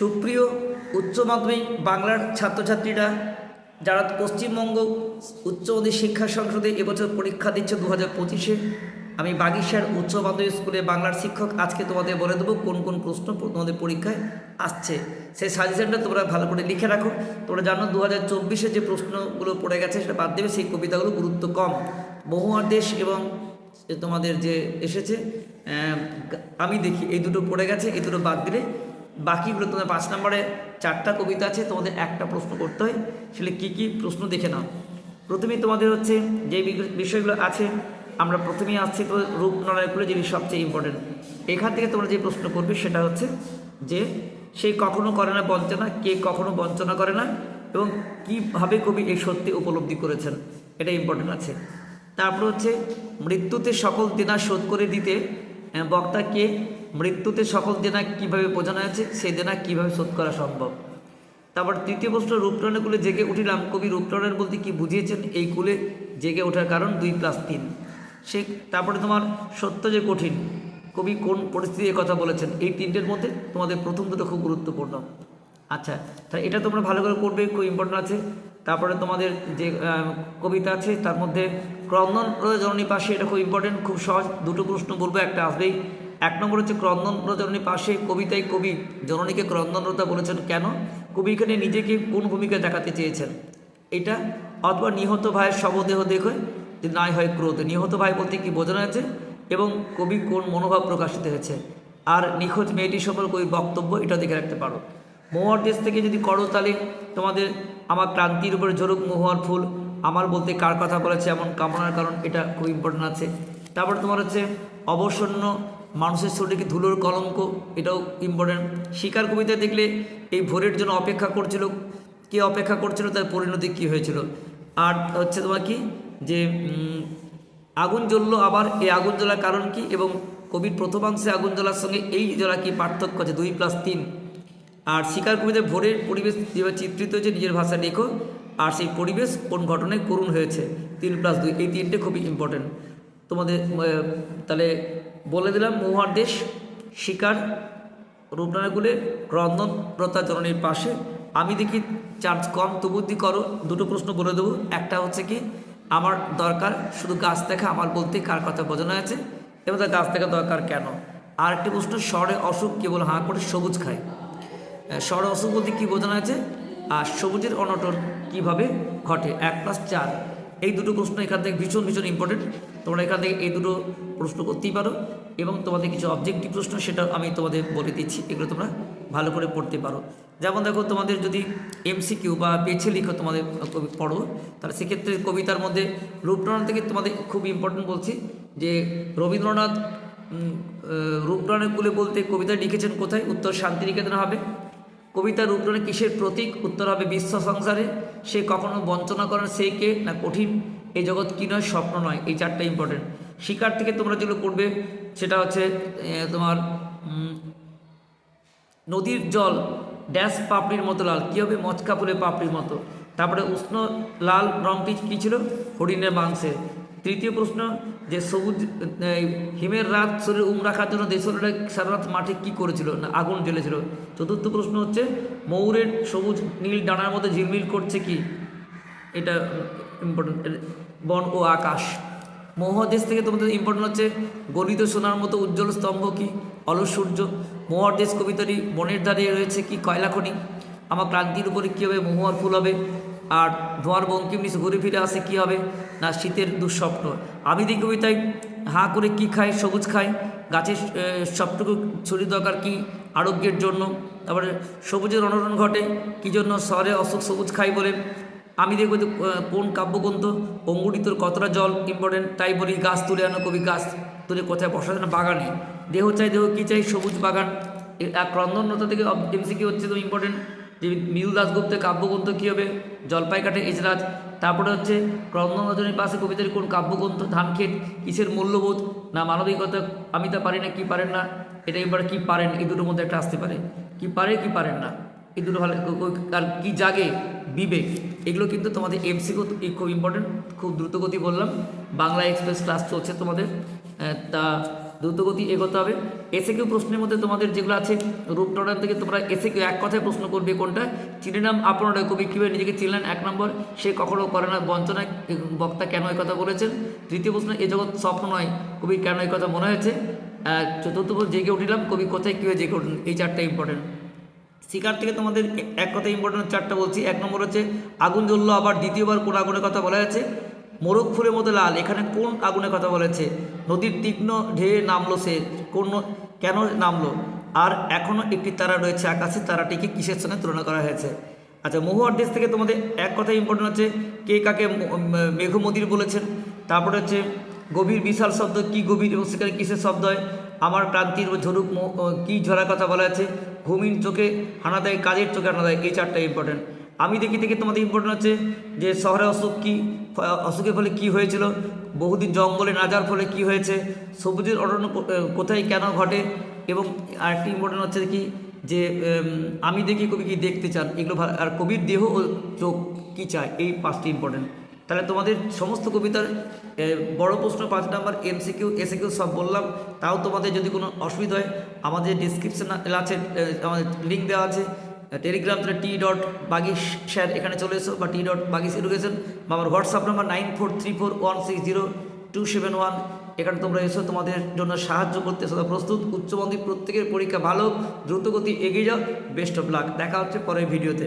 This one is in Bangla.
সুপ্রিয় উচ্চ মাধ্যমিক বাংলার ছাত্রছাত্রীরা, যারা পশ্চিমবঙ্গ উচ্চ মাধ্যমিক শিক্ষা সংসদে এবছর পরীক্ষা দিচ্ছে দু হাজার পঁচিশে, আমি বাগিশার উচ্চ মাধ্যমিক স্কুলে বাংলার শিক্ষক আজকে তোমাদের বলে দেবো কোন কোন প্রশ্ন তোমাদের পরীক্ষায় আসছে। সেই সাজেশনটা তোমরা ভালো করে লিখে রাখো। তোমরা জানো দু হাজার চব্বিশে যে প্রশ্নগুলো পড়ে গেছে সেটা বাদ দেবে, সেই কবিতাগুলো গুরুত্ব কম। বহুয়ার দেশ এবং তোমাদের যে এসেছে আমি দেখি, এই দুটো পড়ে গেছে, এই দুটো বাদ দিলে বাকিগুলো তোমাদের পাঁচ নম্বরে চারটা কবিতা আছে, তোমাদের একটা প্রশ্ন করতে হয়। সেটা কী কী প্রশ্ন দেখে নাও। প্রথমেই তোমাদের হচ্ছে যে বিষয়গুলো আছে, আমরা প্রথমেই আসছি তো রূপ নড়াইগুলো যেটি সবচেয়ে ইম্পর্টেন্ট এখান থেকে তোমরা যে প্রশ্ন করবে সেটা হচ্ছে যে, সে কখনো করে না বঞ্চনা, কে কখনো বঞ্চনা করে না, এবং কীভাবে কবি এই সত্যি উপলব্ধি করেছেন, এটা ইম্পর্টেন্ট আছে। তারপর হচ্ছে, মৃত্যুতে সকল দেনা শোধ করে দিতে বক্তা বক্তাকে মৃত্যুতে সকল দেনা কীভাবে বোঝানো হয়েছে, সেই দেনা কীভাবে শোধ করা সম্ভব? তারপর তৃতীয় প্রশ্ন রূপটনের কুলে জেগে উঠিলাম। কবি রূপটনের বলতে কি বুঝিয়েছেন? এই কুলে জেগে ওঠার কারণ দুই প্লাস তিন। সে, তারপরে তোমার সত্য যে কঠিন, কবি কোন পরিস্থিতির কথা বলেছেন? এই তিনটের মধ্যে তোমাদের প্রথম দুটো খুব গুরুত্বপূর্ণ। আচ্ছা তাহলে এটা তোমরা ভালো করে করবে খুব ইম্পর্টেন্ট আছে। তারপরে তোমাদের যে কবিতা আছে, তার মধ্যে ক্রন্দন জননী পাশে এটা খুব ইম্পর্টেন্ট খুব সহজ। দুটো প্রশ্ন বলব, একটা আসবেই। এক নম্বর হচ্ছে ক্রন্দন জননী পাশে কবিতায় কবি জননীকে ক্রন্দনরতা বলেছেন, কেন? কবি এখানে নিজেকে কোন ভূমিকা দেখাতে চেয়েছেন? এটা অথবা নিহত ভাইয়ের শবদেহ দেখে যে নাই হয় ক্রোধ। নিহত ভাই বলতে কি বোঝানো হয়েছে এবং কবি কোন মনোভাব প্রকাশিত হয়েছে? আর নিখোঁজ মেয়েটি সম্পর্কে কবির বক্তব্য এটা দেখে রাখতে পারো। মহুয়ার দেশ থেকে যদি করো তাহলে তোমাদের আমার ক্রান্তির উপরে ঝরুক মহুয়ার ফুল। আমার বলতে কার কথা বলেছে এমন কামনার কারণ এটা খুব ইম্পর্টেন্ট আছে। তারপর তোমার হচ্ছে অবসন্ন মানুষের শরীরে কি ধুলোর কলঙ্ক? এটাও ইম্পর্টেন্ট শিকার কবিতায় দেখলে এই ভোরের জন্য অপেক্ষা করছিল। কে অপেক্ষা করছিল? তার পরিণতি কী হয়েছিল? আর হচ্ছে তোমার কি? যে আগুন জ্বললো আবার, এই আগুন জ্বলার কারণ কি? এবং কবির প্রথমাংশে আগুন জ্বলার সঙ্গে এই জ্বলা কি পার্থক্য আছে? দুই প্লাস তিন। আর শিকার কবিদের ভোরের পরিবেশ যেভাবে চিত্রিত হয়েছে, নিজের ভাষা লেখো। আর সেই পরিবেশ কোন ঘটনায় করুণ হয়েছে? তিন প্লাস দুই। এই তিনটে খুবই ইম্পর্টেন্ট তোমাদের তাহলে বলে দিলাম মহুয়ার দেশ, শিকার রূপনারায়ণগুলে রন্ধন প্রতা জননীর পাশে। আমি দেখি চার্জ কম, তবু দি করো, দুটো প্রশ্ন বলে দেবো। একটা হচ্ছে কি, আমার দরকার শুধু গাছ দেখা, আমার বলতে কার কথা বোঝানো আছে, এবং তার গাছ দেখা দরকার কেন? আর একটি প্রশ্ন, স্বরে অসুখ কেবল হাঁ করে সবুজ খায়। স্বর অসুখ বলতে কী বোঝানো আছে? আর সবুজের অনটন কীভাবে ঘটে? এক প্লাস চার। এই দুটো প্রশ্ন এখান থেকে ভীষণ ভীষণ ইম্পর্টেন্ট তোমরা এখান থেকে এই দুটো প্রশ্ন করতেই পারো এবং তোমাদের কিছু অবজেক্টিভ প্রশ্ন সেটা আমি তোমাদের বলে দিচ্ছি। এগুলো তোমরা ভালো করে পড়তে পারো। যেমন দেখো, তোমাদের যদি এমসিকিউ বা বেছে লিখো তোমাদের পড়ো, তাহলে সেক্ষেত্রে কবিতার মধ্যে রূপনারায়ণ থেকে তোমাদের খুব ইম্পর্টেন্ট বলছি যে, রবীন্দ্রনাথ রূপনারায়ণের কুলে বলতে কবিতা লিখেছেন কোথায়? উত্তর শান্তিনিকেতন হবে। কবিতা রূপনারায়ণ কিসের প্রতীক? উত্তর হবে বিশ্ব সংসারে। সে কখনো বঞ্চনা করেন সে কে না কঠিন? এই জগৎ কি নয়? স্বপ্ন নয়। এই চারটা ইম্পর্টেন্ট শিকার থেকে তোমরা যেগুলো করবে, সেটা হচ্ছে তোমার নদীর জল, ড্যাশ পাপড়ির মতো লাল। কী হবে? মচকা পাপড়ির মতো। তারপরে উষ্ণ লাল রঙটি কী ছিল? হরিণের মাংসে তৃতীয় প্রশ্ন, যে সবুজ হিমের রাত শরীর উম রাখার জন্য দেশরা সারা রাত মাঠে কী করেছিল? না, আগুন জ্বলেছিল। চতুর্থ প্রশ্ন হচ্ছে, ময়ূরের সবুজ নীল ডানার মধ্যে ঝিলমিল করছে কি? এটা ইম্পর্টেন্ট বন ও আকাশ। মহাদেশ থেকে তোমাদের ইম্পর্টেন্ট হচ্ছে, গলিত সোনার মতো উজ্জ্বল স্তম্ভ কি? অলস সূর্য। মহাদেশ কবিতাটি বনের ধারে রয়েছে কি? কয়লা খনি। আমার ক্রান্তির উপরে কী হবে মহুয়ার ফুল হবে? আর ধোঁয়ার বঙ্কিম নিচে ঘুরে ফিরে আসে কী হবে? না, শীতের দুঃস্বপ্ন। আমিদি কবিতায়, হাঁ করে কি খায়, সবুজ খায়? গাছের সবটুকু ছড়ি দরকার কি আরোগ্যের জন্য? তারপরে, সবুজের অনটন ঘটে, কী জন্য শহরে অসুখ সবুজ খাই বলে? আমি দেখব যে কোন কাব্যগ্রন্থ? অঙ্গুরিতর কতটা জল? ইম্পর্টেন্ট তাই বলি, গাছ তুলে আনো কবি, গাছ তুলে কোথায় বসা যায় না বাগানে? দেহ চাই, দেহ কী চাই? সবুজ বাগান। এক রন্ধনতা থেকে এমসিকি হচ্ছে তো ইম্পর্টেন্ট মিরু দাসগুপ্তের কাব্যগ্রন্থ কী হবে? জলপাই কাঠে এজরাজ। তারপরে হচ্ছে ক্রন্দন পাশে কবিতার কোন কাব্যগ্রন্থ ধানক্ষেত কিসের মূল্যবোধ? না মানবিকতা? আমি তা পারি না, কি পারেন না? এটা এবার কি পারেন? এই দুটোর মধ্যে একটা আসতে পারে। কি পারে, কি পারেন না? এই দুটো ভালো আর কী জাগে? বিবেক। এগুলো কিন্তু তোমাদের এমসিকিউ খুব ইম্পর্টেন্ট খুব দ্রুতগতি বললাম। বাংলা এক্সপ্রেস ক্লাস চলছে তোমাদের। তা দ্রুতগতি এগোতে হবে। এসে কেউ প্রশ্নের মধ্যে তোমাদের যেগুলো আছে রূপটনার থেকে তোমরা এসে কেউ এক কথায় প্রশ্ন করবে কোনটা। চিনে নাম আপনারা কবি কীভাবে নিজেকে চিনলেন এক নম্বর। সে কখনো করে না, বঞ্চনা, বক্তা কেন এই কথা বলেছেন? তৃতীয় প্রশ্ন, এ জগৎ স্বপ্ন নয়, কবি কেন এই কথা মনে হয়েছে? চতুর্থ জেগে উঠিলাম, কবি কোথায়, কীভাবে জেগে উঠলেন? এই চারটা ইম্পর্টেন্ট শিকার থেকে তোমাদের এক কথা ইম্পর্টেন্ট চারটা বলছি। এক নম্বর হচ্ছে, আগুন জ্বললো আবার, দ্বিতীয়বার কোন আগুনের কথা বলা আছে মোরগ ফুলের মতো লাল। এখানে কোন আগুনের কথা বলেছে? নদীর তীক্ষ্ণ ঢেয়ে নামলো সে। কোন কেন নামলো? আর এখনও একটি তারা রয়েছে আকাশে। তারাটিকে কিসের সঙ্গে তুলনা করা হয়েছে? আচ্ছা মহুয়ার দেশ থেকে তোমাদের এক কথা ইম্পর্টেন্ট হচ্ছে, কে কাকে মেঘমদির বলেছেন। তারপরে হচ্ছে, গভীর বিশাল শব্দ, কি গভীর এবং সেখানে কিসের শব্দ হয়? আমার ক্রান্তির ঝরুক কি ঝরার কথা বলা আছে ঘুমির চোখে হানা দেয়, কাজের চোখে হানা দেয়, এই চারটা ইম্পর্টেন্ট আমি দেখি থেকে তোমাদের ইম্পর্টেন্ট হচ্ছে যে শহরে অসুখ কি? অসুখের ফলে কি হয়েছিল? বহুদিন জঙ্গলে না যাওয়ার ফলে কি হয়েছে? সবুজের অরণ্য কোথায় কেন ঘটে? এবং আরেকটি ইম্পর্টেন্ট হচ্ছে কি, যে আমি দেখি কবি কি দেখতে চান? এগুলো আর কবির দেহ ও চোখ কী চায়? এই পাঁচটি ইম্পর্টেন্ট তাহলে তোমাদের সমস্ত কবিতার বড় প্রশ্ন পাঁচ নাম্বার, এমসিকিউ, এসিকিউ সব বললাম। তাও তোমাদের যদি কোনো অসুবিধা হয়, আমাদের ডিসক্রিপশন আছে আমাদের লিঙ্ক দেওয়া আছে। Telegram T dot Bagish sir এখানে চলে এসো বা টি ডট বাগিশ এডুকেশন বা আমার WhatsApp number nine four three four one six zero two seven one এখানে তোমরা এসো, তোমাদের জন্য সাহায্য করতে সদা প্রস্তুত উচ্চবন্ধী প্রত্যেকের পরীক্ষা ভালো, দ্রুতগতি এগিয়ে যাও। বেস্ট অফ লাক দেখা হচ্ছে পরের ভিডিওতে।